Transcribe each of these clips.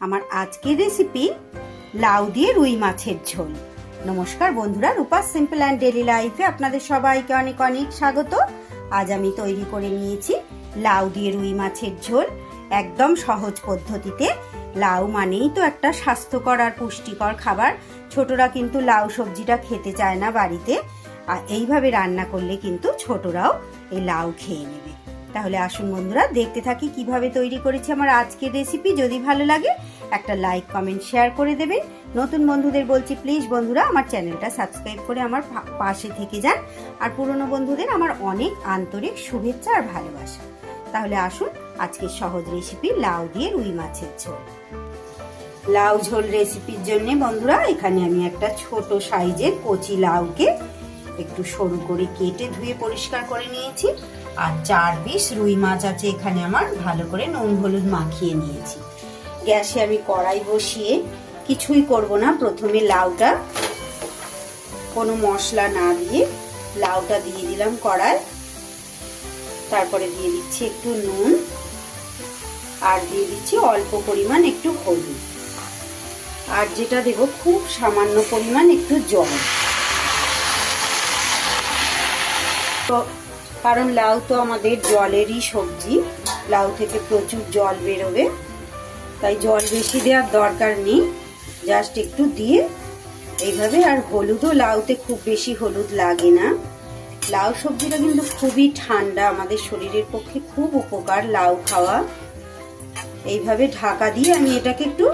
আমার আজকের রেসিপি লাউ দিয়ে রুই মাছের ঝোল। নমস্কার বন্ধুরা, রূপা সিম্পল অ্যান্ড ডেলি লাইফে আপনাদের সবাইকে অনেক অনেক স্বাগত। আজ আমি তৈরি করে নিয়েছি লাউ দিয়ে রুই মাছের ঝোল। একদম সহজ পদ্ধতিতে। লাউ মানেই তো একটা স্বাস্থ্যকর আর পুষ্টিকর খাবার। ছোটরা কিন্তু লাউ সবজিটা খেতে চায় না বাড়িতে। আর এইভাবে রান্না করলে কিন্তু ছোটরাও এই লাউ খেয়ে নেবে। তাহলে আসুন বন্ধুরা, দেখতে থাকি কীভাবে তৈরি করেছি আমার আজকের রেসিপি যদি ভালো লাগে, একটা লাইক কমেন্ট শেয়ার করে দেবেন। নতুন বন্ধুদের বলছি প্লিজ বন্ধুরা, আমার চ্যানেলটা সাবস্ক্রাইব করে আমার পাশে থেকে যান। আর পুরনো বন্ধুদের আমার অনেক আন্তরিক শুভেচ্ছা আর ভালোবাসা। তাহলে আসুন আজকের সহজ রেসিপি লাউ দিয়ে রুই মাছের ঝোল। লাউ ঝোল রেসিপির জন্য বন্ধুরা, এখানে আমি একটা ছোট সাইজের কচি লাউকে একটু সরু করে কেটে ধুয়ে পরিষ্কার করে নিয়েছি। আর চার পিস রুই মাছ আছে এখানে আমার। ভালো করে নুন হলুদ মাখিয়ে নিয়েছি। গ্যাসে আমি কড়াই বসিয়ে কিছুই করব না। প্রথমে লাউটা, কোনো মশলা না দিয়ে লাউটা দিয়ে দিলাম কড়াই। তারপরে দিয়ে দিচ্ছি একটু নুন আর দিয়ে দিচ্ছি অল্প পরিমাণ একটু হলুদ। আর যেটা দেব খুব সামান্য পরিমাণ একটু জল। তো কারণ লাউ তো আমাদের জলেরই সবজি। লাউ থেকে প্রচুর জল বেরোবে। তাই জল বেশি দেওয়ার দরকার নেই। জাস্ট একটু দিয়ে এইভাবে আর হলুদও লাউতে খুব বেশি হলুদ লাগে না। লাউ সবজিটা কিন্তু খুবই ঠান্ডা। আমাদের শরীরের পক্ষে খুব উপকার লাউ খাওয়া। এইভাবে ঢাকা দিয়ে আমি এটাকে একটু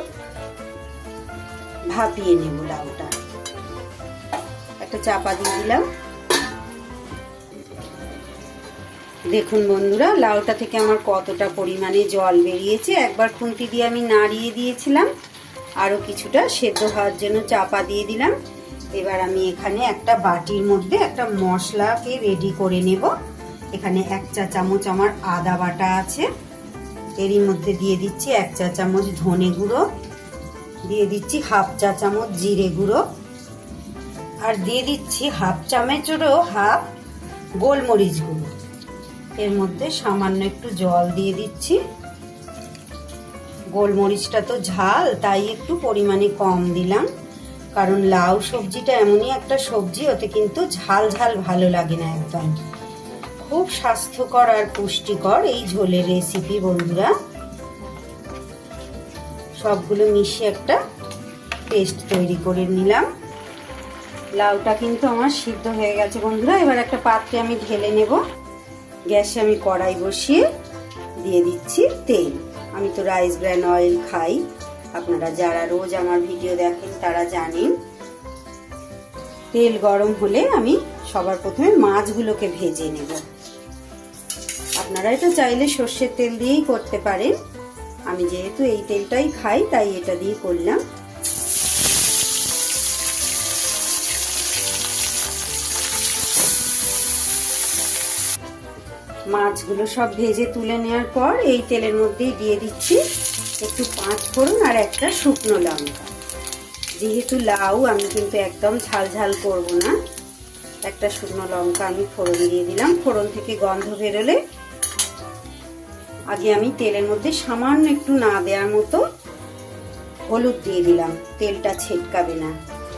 ভাপিয়ে নেব লাউটা। একটা চাপা দিয়ে দিলাম। দেখুন বন্ধুরা, লাউটা থেকে আমার কতটা পরিমাণে জল বেরিয়েছে। একবার খুন্তি দিয়ে আমি নাড়িয়ে দিয়েছিলাম আরও কিছুটা সেদ্ধ হওয়ার জন্য চাপা দিয়ে দিলাম। এবার আমি এখানে একটা বাটির মধ্যে একটা মশলাকে রেডি করে নেব। এখানে এক চা চামচ আমার আদা বাটা আছে। এরই মধ্যে দিয়ে দিচ্ছি এক চা চামচ ধনে গুঁড়ো। দিয়ে দিচ্ছি হাফ চা চামচ জিরে গুঁড়ো। আর দিয়ে দিচ্ছি হাফ চামচেরও হাফ গোলমরিচ গুঁড়ো। এর মধ্যে সামান্য একটু জল দিয়ে দিচ্ছি। গোলমরিচটা তো ঝাল, তাই একটু পরিমাণে কম দিলাম। কারণ লাউ সবজিটা এমনই একটা সবজি, ওতে কিন্তু ঝাল ঝাল ভালো লাগে না একদম। খুব স্বাস্থ্যকর আর পুষ্টিকর এই ঝোলের রেসিপি বন্ধুরা। সবগুলো মিশিয়ে একটা পেস্ট তৈরি করে নিলাম। লাউটা কিন্তু আমার সিদ্ধ হয়ে গেছে বন্ধুরা, এবার একটা পাত্রে আমি ঢেলে নেব। গ্যাসে আমি কড়াই বসিয়ে দিয়ে দিচ্ছি তেল। আমি তো রাইস ব্র্যান অয়েল খাই। আপনারা যারা রোজ আমার ভিডিও দেখেন, তারা জানেন, তেল গরম হলে আমি সবার প্রথমে মাছগুলোকে ভেজে নেব। আপনারা এটা চাইলে সর্ষের তেল দিয়েই করতে পারেন। আমি যেহেতু এই তেলটাই খাই, তাই এটা দিয়ে করলাম। মাছগুলো সব ভেজে তুলে নেওয়ার পর এই তেলের মধ্যেই দিয়ে দিচ্ছি একটু পাঁচ ফোড়ন আর একটা শুকনো লঙ্কা। যেহেতু লাউ, আমি কিন্তু একদম ঝাল ঝাল করব না। একটা শুকনো লঙ্কা আমি ফোড়ন দিয়ে দিলাম। ফোড়ন থেকে গন্ধ বেরোলে আগে আমি তেলের মধ্যে সামান্য একটু না দেওয়ার মতো হলুদ দিয়ে দিলাম। তেলটা ছেটকাবে না।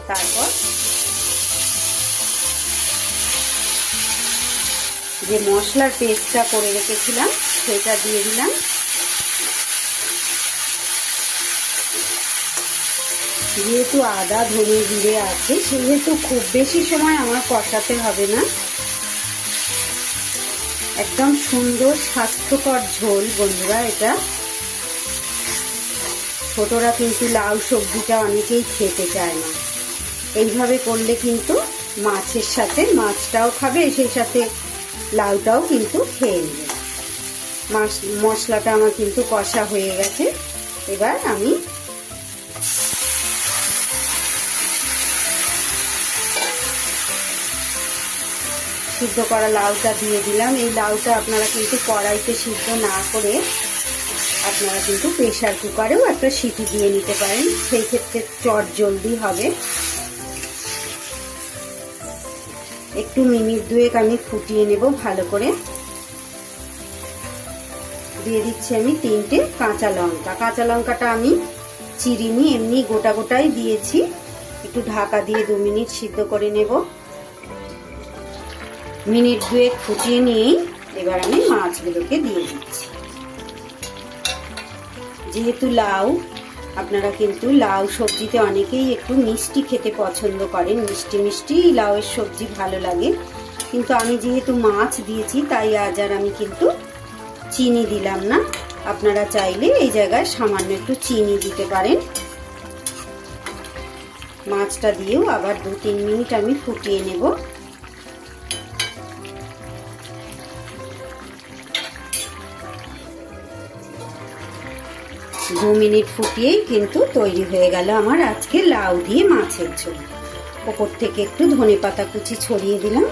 তারপর যে মশলার পেস্টটা করে রেখেছিলাম, সেটা দিয়ে দিলাম। যেহেতু আদা, ধনে, জিরে আছে, সেহেতু খুব বেশি সময় আমার কষাতে হবে না। একদম সুন্দর, স্বাস্থ্যকর ঝোল বন্ধুরা এটা। ছোটরা কিন্তু লাউ সবজিটা অনেকেই খেতে চায় না। এইভাবে করলে কিন্তু মাছের সাথে মাছটাও খাবে, সেই সাথে লাউটাও কিন্তু খেয়ে নেবে মশলাটা আমার কিন্তু কষা হয়ে গেছে। এবার আমি সিদ্ধ করা লাউটা দিয়ে দিলাম। এই লাউটা আপনারা কিন্তু কড়াইতে সিদ্ধ না করে আপনারা কিন্তু প্রেশার কুকারেও একটা সিটি দিয়ে নিতে পারেন। সেই ক্ষেত্রে চট জলদি হবে। একটু মিনিট দুয়েক আমি ফুটিয়ে নেব ভালো করে। দিয়ে দিচ্ছি আমি তিনটে কাঁচা লঙ্কা। কাঁচা লঙ্কাটা আমি চিরিনি, এমনি গোটা গোটাই দিয়েছি। একটু ঢাকা দিয়ে দু মিনিট সিদ্ধ করে নেব। মিনিট দুয়েক ফুটিয়ে নিয়েই এবার আমি মাছগুলোকে দিয়ে দিচ্ছি। যেহেতু লাউ আপনারা কিন্তু লাউ সবজিতে অনেকেই একটু মিষ্টি খেতে পছন্দ করেন। মিষ্টি মিষ্টি লাউয়ের সবজি ভালো লাগে। কিন্তু আমি যেহেতু মাছ দিয়েছি, তাই আজ আর আমি কিন্তু চিনি দিলাম না। আপনারা চাইলে এই জায়গায় সামান্য একটু চিনি দিতে পারেন। মাছটা দিয়েও আবার দু তিন মিনিট আমি ফুটিয়ে নেব। দু মিনিট ফুটিয়েই কিন্তু তৈরি হয়ে গেল আমার আজকে লাউ দিয়ে মাছের ঝোল। ওপর থেকে একটু ধনে পাতা কুচি ছড়িয়ে দিলাম।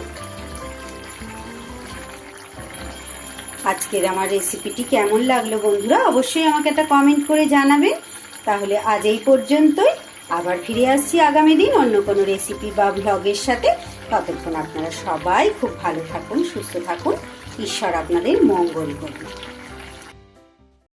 আজকের আমার রেসিপিটি কেমন লাগল বন্ধুরা অবশ্যই আমাকে একটা কমেন্ট করে জানাবেন। তাহলে আজ এই পর্যন্তই। আবার ফিরে আসছি আগামী দিন অন্য কোনো রেসিপি বা ব্লগের সাথে। ততক্ষণ আপনারা সবাই খুব ভালো থাকুন, সুস্থ থাকুন। ঈশ্বর আপনাদের মঙ্গল করুন।